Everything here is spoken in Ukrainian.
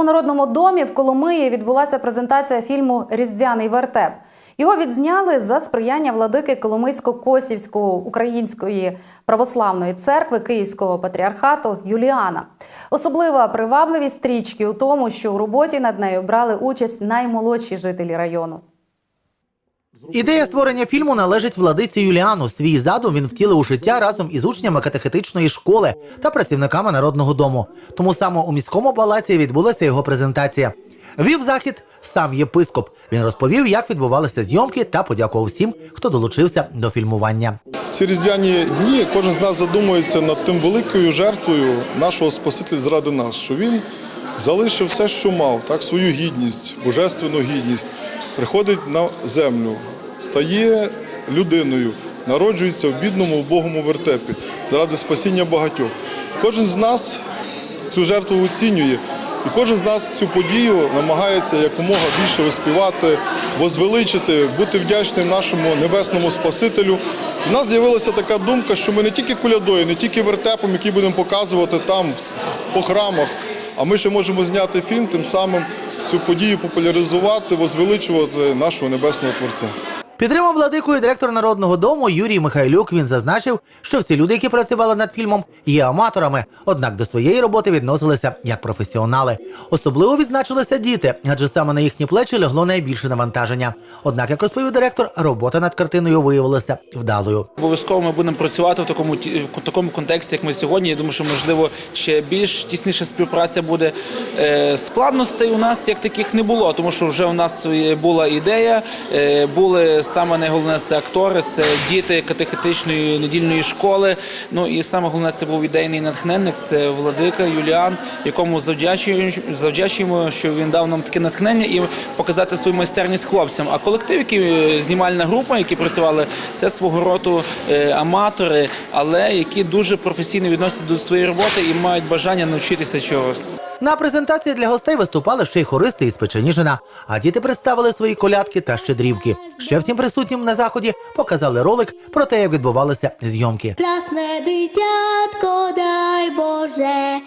У народному домі в Коломиї відбулася презентація фільму Різдвяний вертеп. Його відзняли за сприяння владики Коломийсько-Косівського української православної церкви Київського патріархату Юліана. Особлива привабливість стрічки у тому, що у роботі над нею брали участь наймолодші жителі району. Ідея створення фільму належить владиці Юліану. Свій задум він втілив у життя разом із учнями катехетичної школи та працівниками народного дому. Тому саме у міському палаці відбулася його презентація. Вів захід сам єпископ. Він розповів, як відбувалися зйомки та подякував всім, хто долучився до фільмування. В ці різдвяні дні кожен з нас задумується над тим великою жертвою нашого Спасителя заради нас, що він залишив все, що мав, так, свою гідність, божественну гідність, приходить на землю, стає людиною, народжується в бідному, убогому вертепі заради спасіння багатьох. Кожен з нас цю жертву оцінює. І кожен з нас цю подію намагається якомога більше виспівати, возвеличити, бути вдячним нашому небесному Спасителю. У нас з'явилася така думка, що ми не тільки колядою, не тільки вертепом, який будемо показувати там по храмах, а ми ще можемо зняти фільм, тим самим цю подію популяризувати, возвеличувати нашого небесного Творця. Підтримав владику і директор народного дому Юрій Михайлюк. Він зазначив, що всі люди, які працювали над фільмом, є аматорами, однак до своєї роботи відносилися як професіонали. Особливо відзначилися діти, адже саме на їхні плечі лягло найбільше навантаження. Однак, як розповів директор, робота над картиною виявилася вдалою. Обов'язково ми будемо працювати в такому в такому контексті, як ми сьогодні. Я думаю, що можливо ще більш тісніша співпраця буде. Е, Складностей у нас як таких не було, тому що вже у нас була ідея. е, Були саме найголовне це актори, це діти катехетичної недільної школи. Ну і саме головне це був ідейний натхненник. Це владика Юліан, якому завдячуємо, завдячуємо, що він дав нам таке натхнення і показати свою майстерність хлопцям. А колектив, який е, знімальна група, які працювали, це свого роду е, аматори, але які дуже професійно відносяться до своєї роботи і мають бажання навчитися чогось. На презентації для гостей виступали ще й хористи із Печеніжина, а діти представили свої колядки та щедрівки. Ще всім присутнім на заході показали ролик про те, як відбувалися зйомки. Красне дитятко, дай Боже,